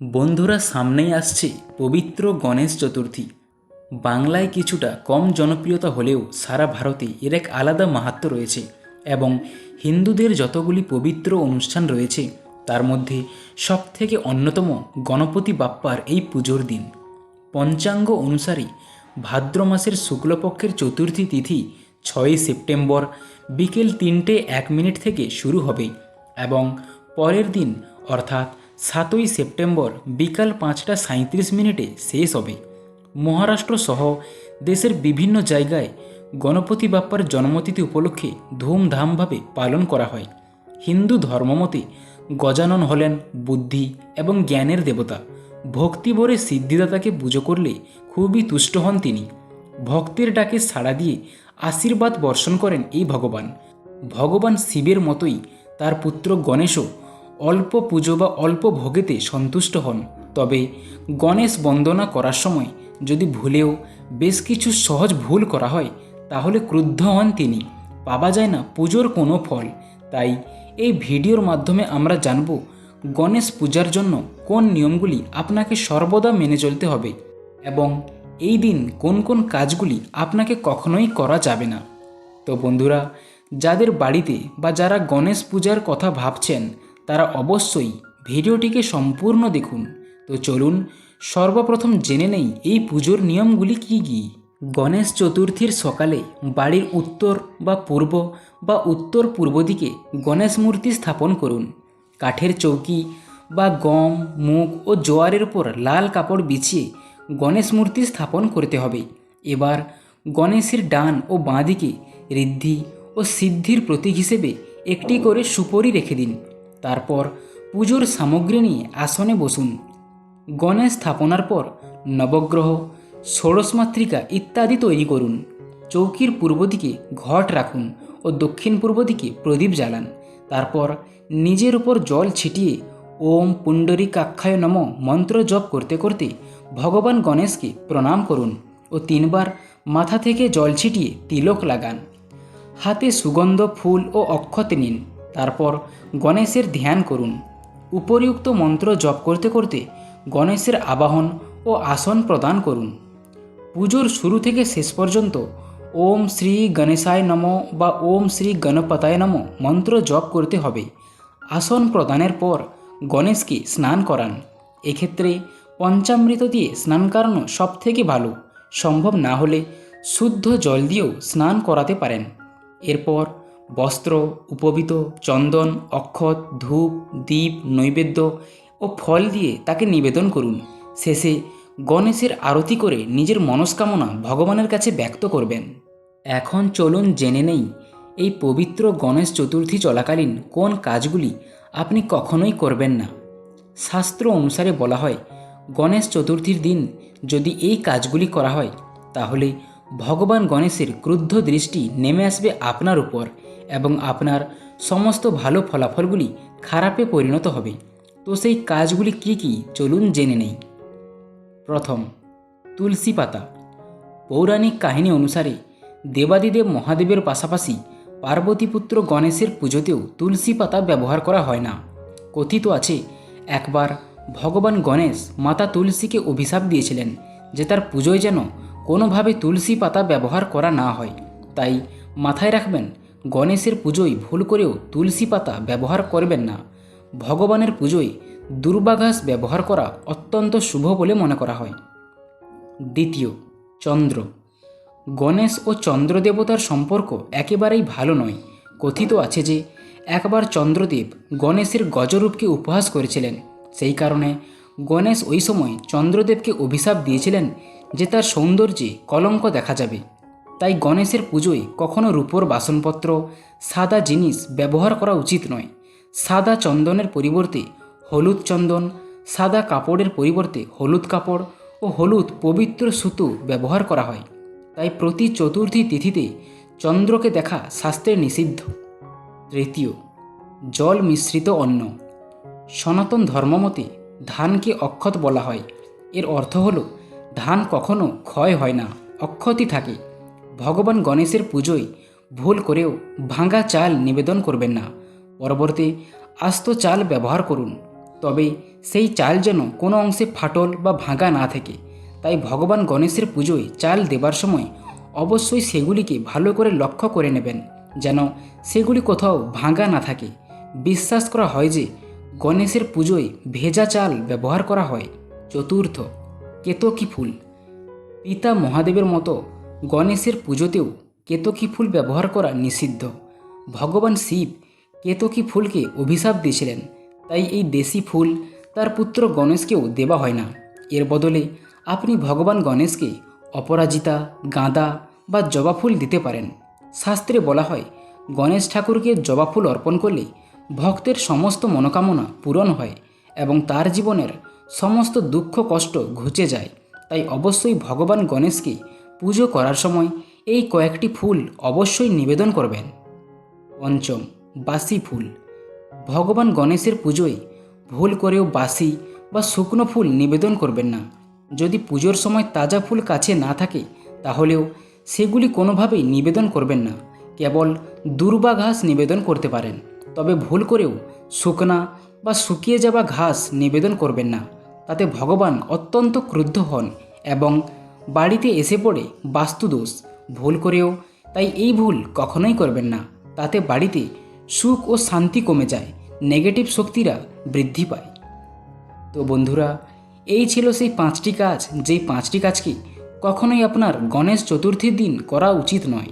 বন্ধুরা সামনেই আসছে পবিত্র গণেশ চতুর্থী। বাংলায় কিছুটা কম জনপ্রিয়তা হলেও সারা ভারতে এর এক আলাদা মাহাত্ম্য রয়েছে এবং হিন্দুদের যতগুলি পবিত্র অনুষ্ঠান রয়েছে, তার মধ্যে সবথেকে অন্যতম গণপতি বাপ্পার এই পুজোর দিন। পঞ্চাঙ্গ অনুসারে ভাদ্র মাসের শুক্লপক্ষের চতুর্থী তিথি ছয়ই সেপ্টেম্বর বিকেল তিনটে এক মিনিট থেকে শুরু হবে এবং পরের দিন অর্থাৎ সাতই সেপ্টেম্বর বিকাল পাঁচটা সাঁত্রিশ মিনিটে শেষ হবে। মহারাষ্ট্র সহ দেশের বিভিন্ন জায়গায় গণপতি বাপ্পার জন্মতিথি উপলক্ষে ধুমধামভাবে পালন করা হয়। হিন্দু ধর্মমতে গজানন হলেন বুদ্ধি এবং জ্ঞানের দেবতা। ভক্তিভরে সিদ্ধিদাতাকে পুজো করলে খুবই তুষ্ট হন তিনি। ভক্তের ডাকে সাড়া দিয়ে আশীর্বাদ বর্ষণ করেন এই ভগবান। ভগবান শিবের মতোই তার পুত্র গণেশও অল্প পুজো বা অল্প ভোগেতে সন্তুষ্ট হন। তবে গণেশ বন্দনা করার সময় যদি ভুলেও বেশ কিছু সহজ ভুল করা হয়, তাহলে ক্রুদ্ধ হন তিনি। পাওয়া যায় না পুজোর কোনো ফল। তাই এই ভিডিওর মাধ্যমে আমরা জানব গণেশ পূজার জন্য কোন নিয়মগুলি আপনাকে সর্বদা মেনে চলতে হবে এবং এই দিন কোন কোন কাজগুলি আপনাকে কখনোই করা যাবে না। তো বন্ধুরা, যাদের বাড়িতে বা যারা গণেশ পূজার কথা ভাবছেন তারা অবশ্যই ভিডিওটিকে সম্পূর্ণ দেখুন। তো চলুন, সর্বপ্রথম জেনে নেই এই পুজোর নিয়মগুলি কী কী। গণেশ চতুর্থীর সকালে বাড়ির উত্তর বা পূর্ব বা উত্তর পূর্ব দিকে গণেশ মূর্তি স্থাপন করুন। কাঠের চৌকি বা গম, মুগ ও জোয়ারের উপর লাল কাপড় বিছিয়ে গণেশ মূর্তি স্থাপন করতে হবে। এবার গণেশের ডান ও বাঁ দিকে ঋদ্ধি ও সিদ্ধির প্রতীক হিসেবে একটি করে সুপরি রেখে দিন। তারপর পুজোর সামগ্রী নিয়ে আসনে বসুন। গণেশ স্থাপনার পর নবগ্রহ ষোড়শমাতৃকা ইত্যাদি তৈরি করুন। চৌকির পূর্ব দিকে ঘট রাখুন ও দক্ষিণ পূর্ব দিকে প্রদীপ জ্বালান। তারপর নিজের উপর জল ছিটিয়ে ওম পুণ্ডরী কাক্ষায় নম মন্ত্র জপ করতে করতে ভগবান গণেশকে প্রণাম করুন ও তিনবার মাথা থেকে জল ছিটিয়ে তিলক লাগান। হাতে সুগন্ধ, ফুল ও অক্ষত নিন। তারপর গণেশের ধ্যান করুন। উপরিউক্ত মন্ত্র জপ করতে করতে গণেশের আবাহন ও আসন প্রদান করুন। পুজোর শুরু থেকে শেষ পর্যন্ত ওম শ্রী গণেশায় নম বা ওম শ্রী গণপতায় নম মন্ত্র জপ করতে হবে। আসন প্রদানের পর গণেশকে স্নান করান। এক্ষেত্রে পঞ্চামৃত দিয়ে স্নান করানো সব থেকে ভালো। সম্ভব না হলে শুদ্ধ জল দিয়েও স্নান করাতে পারেন। এরপর বস্ত্র, উপবিত, চন্দন, অক্ষত, ধূপ, দীপ, নৈবেদ্য ও ফল দিয়ে তাকে নিবেদন করুন। শেষে গণেশের আরতি করে নিজের মনস্কামনা ভগবানের কাছে ব্যক্ত করবেন। এখন চলুন জেনে নেই, এই পবিত্র গণেশ চতুর্থী চলাকালীন কোন কাজগুলি আপনি কখনোই করবেন না। শাস্ত্র অনুসারে বলা হয়, গণেশ চতুর্থীর দিন যদি এই কাজগুলি করা হয়, তাহলে ভগবান গণেশের ক্রুদ্ধ দৃষ্টি নেমে আসবে আপনার উপর। এবং আপনার সমস্ত ভালো ফলাফলগুলি খারাপে পরিণত হবে। তো সেই কাজগুলি কি কি? চলুন জেনে নেই। প্রথম, তুলসী পাতা। পৌরাণিক কাহিনী অনুসারে দেবাদিদেব মহাদেবের পাশাপাশি পার্বতীপুত্র গণেশের পুজোতেও তুলসী পাতা ব্যবহার করা হয় না। কথিত আছে, একবার ভগবান গণেশ মাতা তুলসীকে অভিশাপ দিয়েছিলেন যে তার পুজোয় যেন কোনোভাবে তুলসী পাতা ব্যবহার করা না হয়। তাই মাথায় রাখবেন গণেশের পুজোয় ভুল করেও তুলসী পাতা ব্যবহার করবেন না। ভগবানের পুজোয় দুর্বাঘাস ব্যবহার করা অত্যন্ত শুভ বলে মনে করা হয়। দ্বিতীয়, চন্দ্র। গণেশ ও চন্দ্র দেবতার সম্পর্ক একেবারেই ভালো নয়। কথিত আছে যে, একবার চন্দ্রদেব গণেশের গজরূপকে উপহাস করেছিলেন। সেই কারণে গণেশ ওই সময় চন্দ্রদেবকে অভিশাপ দিয়েছিলেন যে তার সৌন্দর্যে কলঙ্ক দেখা যাবে। তাই গণেশের পুজোয় কখনো রূপোর বাসনপত্র, সাদা জিনিস ব্যবহার করা উচিত নয়। সাদা চন্দনের পরিবর্তে হলুদ চন্দন, সাদা কাপড়ের পরিবর্তে হলুদ কাপড় ও হলুদ পবিত্র সুতো ব্যবহার করা হয়। তাই প্রতি চতুর্থী তিথিতে চন্দ্রকে দেখা শাস্ত্রে নিষিদ্ধ। তৃতীয়, জল মিশ্রিত অন্ন। সনাতন ধর্মমতে ধানকে অক্ষত বলা হয়। এর অর্থ হল, ধান কখনো ক্ষয় হয় না, অক্ষতই থাকে। ভগবান গণেশের পুজোয় ভুল করেও ভাঙা চাল নিবেদন করবেন না। পরবর্তী আস্ত চাল ব্যবহার করুন। তবে সেই চাল যেন কোনো অংশে ফাটল বা ভাঙা না থাকে। তাই ভগবান গণেশের পুজোয় চাল দেবার সময় অবশ্যই সেগুলিকে ভালো করে লক্ষ্য করে নেবেন, যেন সেগুলি কোথাও ভাঙা না থাকে। বিশ্বাস করা হয় যে গণেশের পুজোয় ভেজা চাল ব্যবহার করা হয়। চতুর্থ, কেতকী ফুল। পিতা মহাদেবের মতো গণেশের পুজোতেও কেতকী ফুল ব্যবহার করা নিষিদ্ধ। ভগবান শিব কেতকী ফুলকে অভিশাপ দিয়েছিলেন, তাই এই দেশি ফুল তার পুত্র গণেশকেও দেওয়া হয় না। এর বদলে আপনি ভগবান গণেশকে অপরাজিতা, গাঁদা বা জবা ফুল দিতে পারেন। শাস্ত্রে বলা হয়, গণেশ ঠাকুরকে জবা ফুল অর্পণ করলে ভক্তের সমস্ত মনোকামনা পূরণ হয় এবং তার জীবনের সমস্ত দুঃখ কষ্ট ঘুচে যায়। তাই অবশ্যই ভগবান গণেশকে পুজো করার সময় এই কয়েকটি ফুল অবশ্যই নিবেদন করবেন। পঞ্চম, বাসি ফুল। ভগবান গণেশের পুজোয় ভুল করেও বাসি বা শুকনো ফুল নিবেদন করবেন না। যদি পুজোর সময় তাজা ফুল কাছে না থাকে, তাহলেও সেগুলি কোনোভাবেই নিবেদন করবেন না। কেবল দুর্বা ঘাস নিবেদন করতে পারেন। তবে ভুল করেও শুকনা বা শুকিয়ে যাওয়া ঘাস নিবেদন করবেন না। তাতে ভগবান অত্যন্ত ক্রুদ্ধ হন এবং বাড়িতে এসে পড়ে বাস্তুদোষ। ভুল করেও, তাই এই ভুল কখনোই করবেন না। তাতে বাড়িতে সুখ ও শান্তি কমে যায় নেগেটিভ শক্তিরা বৃদ্ধি পায়। তো বন্ধুরা, এই ছিল সেই পাঁচটি কাজ। যেই পাঁচটি কাজকে কখনোই আপনার গণেশ চতুর্থীর দিন করা উচিত নয়।